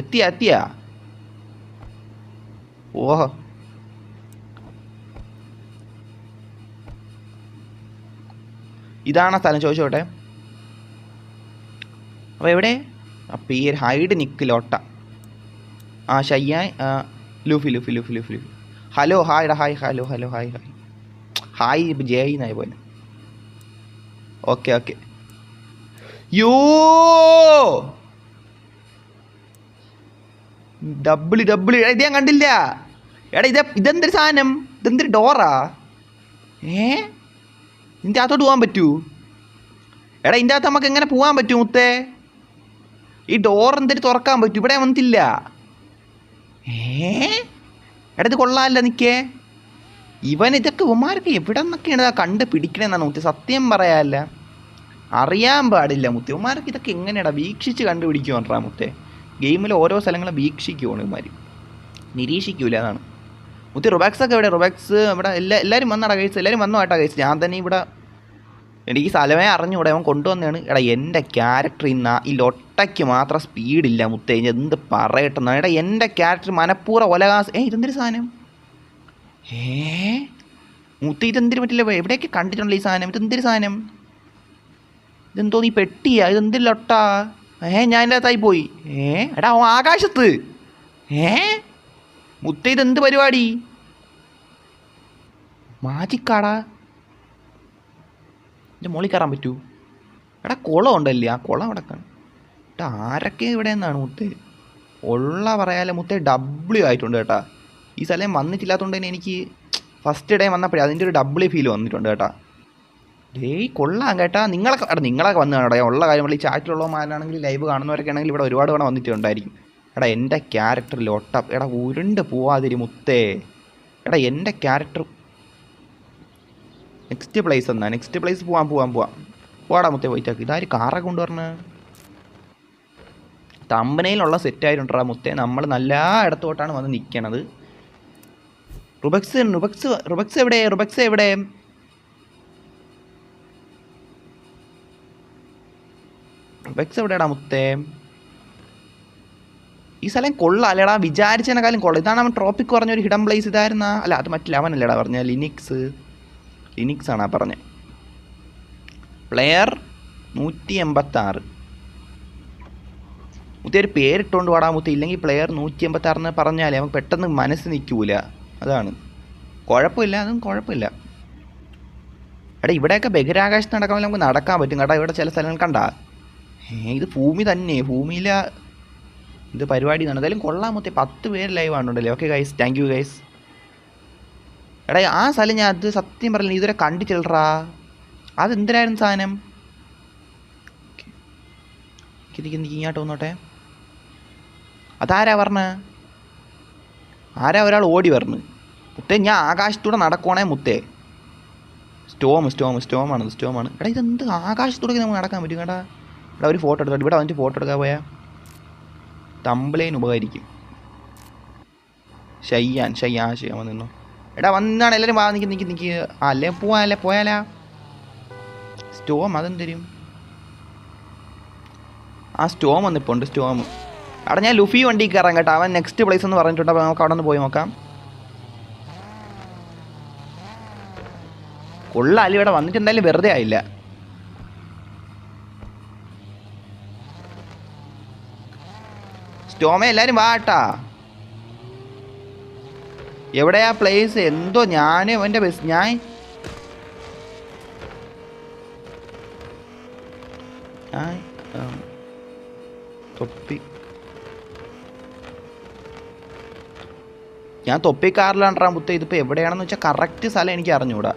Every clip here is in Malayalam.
എത്തിയാ എത്തിയാ? ഓഹോ ഇതാണ് സ്ഥലം ചോദിച്ചോട്ടെ. അപ്പോൾ എവിടെ? ആ ഈ ഹൈഡ് നിക്കിലോട്ട ആ ഷയ്യാൻ Luffy Luffy Luffy Luffy Luffy. Hello hi hi hello hello hi hi. Hi ജയ് എന്നായി പോലെ ഓക്കെ ഓക്കെ. യോ! ഡബിളി ഡബിൾ ഇത് ഞാൻ കണ്ടില്ല. എടാ ഇത് ഇതെന്തൊരു സാധനം? ഇതെന്തൊരു ഡോറാ? ഏ? ഇതിന്റെ അകത്തോട്ട് പോകാൻ പറ്റൂ? എടാ ഇതിന്റെ അകത്ത് നമുക്ക് എങ്ങനെ പോകാൻ പറ്റൂ മുത്തേ? ഈ ഡോർ എന്തൊരു തുറക്കാൻ പറ്റൂ? ഇവിടെ വന്നിട്ടില്ല. ഏ? എടാ ഇത് കൊള്ളാമല്ല നിൽക്കേ ഇവൻ ഇതൊക്കെ ഉമാർക്ക് എവിടെ നിന്നൊക്കെയാണ് ഇതാ കണ്ട് പിടിക്കണമെന്നാണ് മുത്തി. സത്യം പറയാല്ല. അറിയാൻ പാടില്ല മുത്തി. ഉമാർക്ക് ഇതൊക്കെ എങ്ങനെയാടാ വീക്ഷിച്ച് കണ്ടുപിടിക്കുവാൻ മുത്തേ. ഗെയിമിൽ ഓരോ സ്ഥലങ്ങളും വീക്ഷിക്കുവാണ് ഇവന്മാർ നിരീക്ഷിക്കൂല അതാണ്. മുത്തി റൊബാക്സ് ഒക്കെ എവിടെ? റൊബാക്സ് ഇവിടെ എല്ലാ എല്ലാവരും വന്നടാ കഴിച്ച് എല്ലാവരും വന്നു ആട്ടാ കഴിച്ച് ഞാൻ തന്നെ ഇവിടെ എനിക്ക് സ്ഥലമേ അറിഞ്ഞൂടെ അവൻ കൊണ്ടുവന്നതാണ്. എടാ എന്റെ ക്യാരക്ടർ ഇന്ന് ഈ ലൊട്ടയ്ക്ക് മാത്രം സ്പീഡില്ല മുത്തേ. എന്ത് പറയട്ടെന്നാണ് എടാ എന്റെ ക്യാരക്ടർ മനപ്പൂർവ ഒലകാസ് ഏ ഇതെന്തൊരു സാധനം? ഏ? മുത്ത ഇതെന്തിനു പറ്റില്ല? എവിടെയൊക്കെ കണ്ടിട്ടുണ്ടല്ലോ ഈ സാധനം? ഇതെന്തൊരു സാധനം? ഇതെന്തോ നീ പെട്ടിയാ? ഇതെന്തൊരു ലൊട്ടാ? ഏ ഞാൻ എന്റെ അകത്തായി പോയി. ഏ എടാ അവൻ ആകാശത്ത്. ഏ മുത്ത ഇതെന്ത് പരിപാടി? മാജിക്കാടാ. എന്റെ മുകളിൽ കയറാൻ പറ്റൂ. എടാ കുളം ഉണ്ടല്ലേ ആ കുളം അവിടെ കാണും. ആരൊക്കെ ഇവിടെ നിന്നാണ് മുത്തേ? ഉള്ള പറയാലോ മുത്തേ ഡബ്ല്യു ആയിട്ടുണ്ട് കേട്ടാ. ഈ സ്ഥലം വന്നിട്ടില്ലാത്തതുകൊണ്ട് തന്നെ എനിക്ക് ഫസ്റ്റ് ഡേ വന്നപ്പോഴേ അതിന്റെ ഒരു ഡബിൾ ഫീൽ വന്നിട്ടുണ്ട് കേട്ടാ. ഡേയ് കൊള്ളാം കേട്ടാ. നിങ്ങളൊക്കെ എടാ നിങ്ങളൊക്കെ വന്ന് കാണടാ ഉള്ള കാര്യം ഈ ചാറ്റിലുള്ളവന്മാരാണെങ്കിൽ ലൈവ് കാണുന്നവരൊക്കെ ആണെങ്കിൽ ഇവിടെ ഒരുപാട് തവണ വന്നിട്ടുണ്ടായിരിക്കും. എടാ എന്റെ ക്യാരക്ടർ ലോട്ട എടാ ഉരുണ്ട് പോവാതിരി മുത്തേ. എടാ എന്റെ ക്യാരക്ടർ നെക്സ്റ്റ് പ്ലേസ് എന്നാ നെക്സ്റ്റ് പ്ലേസ് പോവാൻ പോവാൻ പോവാം. പോടാ മുത്തേ പോയിട്ടാക്ക് ഇതാര് കാറ കൊണ്ടുവരണ തമ്പനയിലുള്ള സെറ്റായിട്ടുണ്ടാ മുത്തേ. നമ്മൾ നല്ല ഇടത്തോട്ടാണ് വന്ന് നിൽക്കണത് റുബക്സ് റുബക്സ് റുബക്സ് എവിടെ? റുബക്സ് എവിടെ? റുബക്സ് എവിടെയാടാ മുത്തേ? ഈ സ്ഥലം കൊള്ളാല്ലേടാ. വിചാരിച്ചതിനെക്കാളും കൊള്ളാം. ഇതാണ് അവൻ ട്രോപ്പിക് പറഞ്ഞൊരു ഹിഡൻ പ്ലേസ് ഇതായിരുന്ന? അല്ല അത് മറ്റില്ല. അവനല്ലേടാ പറഞ്ഞ. ലിനിക്സ് ലിനിക്സ് ആണ് ആ പറഞ്ഞത് പ്ലെയർ നൂറ്റി എൺപത്താറ് മുത്തി ഒരു പേരിട്ടുകൊണ്ട് പാടാൻ മുത്തി. ഇല്ലെങ്കിൽ പ്ലെയർ നൂറ്റി എൺപത്താറെന്ന് പറഞ്ഞാലേ നമുക്ക് പെട്ടെന്ന് മനസ്സ് നിൽക്കൂല. അതാണ്. കുഴപ്പമില്ല. അതും കുഴപ്പമില്ല. എടാ ഇവിടെയൊക്കെ ബഹിരാകാശത്ത് നടക്കാൻ നമുക്ക് നടക്കാൻ പറ്റും. കേട്ടോ ഇവിടെ ചില സ്ഥലങ്ങൾ കണ്ടാ. ഇത് ഭൂമി തന്നെ. ഭൂമിയിലെ ഇത് പരിപാടി നടന്നു എന്തായാലും കൊള്ളാൻ മൊത്തം. പത്ത് പേര് live ആണുണ്ടല്ലേ? Okay guys thank you guys എടാ ആ സ്ഥലം ഞാൻ അത് സത്യം പറഞ്ഞില്ല. ഇതുവരെ കണ്ടിട്ടില്ലടാ. അതെന്തിനായിരുന്നു സാധനം? എനിക്ക് ഇങ്ങോട്ട് വന്നോട്ടെ. അതാരാ പറഞ്ഞ? ആരാ ഒരാൾ ഓടി വരണ്? മുത്തേ ഞാൻ ആകാശത്തൂടെ നടക്കുവാണേ മുത്തേ. സ്റ്റോം സ്റ്റോം സ്റ്റോമാണ് സ്റ്റോമാണ് എടാ ഇതെന്ത് ആകാശത്തൂടെ നമുക്ക് നടക്കാൻ പറ്റും കേട്ടാ? എടാ ഒരു ഫോട്ടോ എടുത്തോട്ടെ ഇവിടെ വന്നിട്ട് ഫോട്ടോ എടുക്കാൻ പോയാൽ തമ്പ്ലൈൻ ഉപകരിക്കും. ഷയ്യാൻ ഷയ്യാ ഷയ്യാൻ വന്ന് നിന്നോ എടാ വന്നാണ്. എല്ലാവരും വാ നിൽക്കി നിൽക്കി നിൽക്കി അല്ലേ? പോവാല്ലേ പോയാലാ? സ്റ്റോം അതെന്തരും? ആ സ്റ്റോം വന്നിപ്പോൾ ഉണ്ട് സ്റ്റോം. അവിടെ ഞാൻ ലുഫി വണ്ടി കയറാം കേട്ടോ. അവൻ നെക്സ്റ്റ് പ്ലേസ് എന്ന് പറഞ്ഞിട്ടുണ്ട്. അപ്പോൾ നമുക്ക് അവിടെ നിന്ന് പോയി നോക്കാം. കൊള്ളാലും ഇവിടെ വന്നിട്ട് എന്തായാലും വെറുതെ ആയില്ല. സ്റ്റോമേ എല്ലാവരും വാട്ടാ. എവിടെയാ പ്ലേസ് എന്തോ ഞാൻ എന്റെ ബസ് ഞാൻ ഞാൻ തൊപ്പി. കാറിലാണ്ടാ മുത്ത ഇതിപ്പോൾ എവിടെയാണെന്ന് വെച്ചാൽ കറക്റ്റ് സ്ഥലം എനിക്ക് അറിഞ്ഞുകൂടാ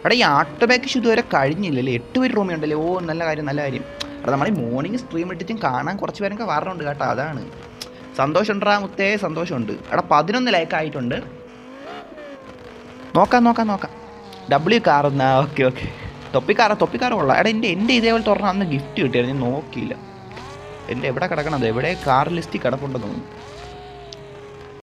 അവിടെ ഈ ആട്ടോബാക്ക് ഇതുവരെ കഴിഞ്ഞില്ലല്ലേ? എട്ട് പേര് റൂമിൽ ഉണ്ടല്ലേ? ഓ നല്ല കാര്യം നല്ല കാര്യം. അവിടെ നമ്മൾ മോർണിംഗ് സ്ട്രീം ഇട്ടിട്ടും കാണാൻ കുറച്ച് പേരൊക്കെ വരണുണ്ട് കേട്ടോ അതാണ്. സന്തോഷമുണ്ടാ മുത്തേ സന്തോഷമുണ്ട്. അവിടെ പതിനൊന്ന് ലൈക്ക് ആയിട്ടുണ്ട്. നോക്കാം നോക്കാം നോക്കാം. ഡബ്ല്യു കാറെന്നാ ഓക്കെ ഓക്കെ തൊപ്പിക്കാറ തൊപ്പിക്കാറ കൊള്ളാം. എടാ എന്റെ എന്റെ ഇതേപോലെ തുറന്ന അന്ന് ഗിഫ്റ്റ് കിട്ടിയായിരുന്നു ഞാൻ നോക്കിയില്ല. എന്റെ എവിടെ കിടക്കണത്? എവിടെ കാർ ലിസ്റ്റിൽ കിടപ്പുണ്ടെന്ന് തോന്നുന്നു.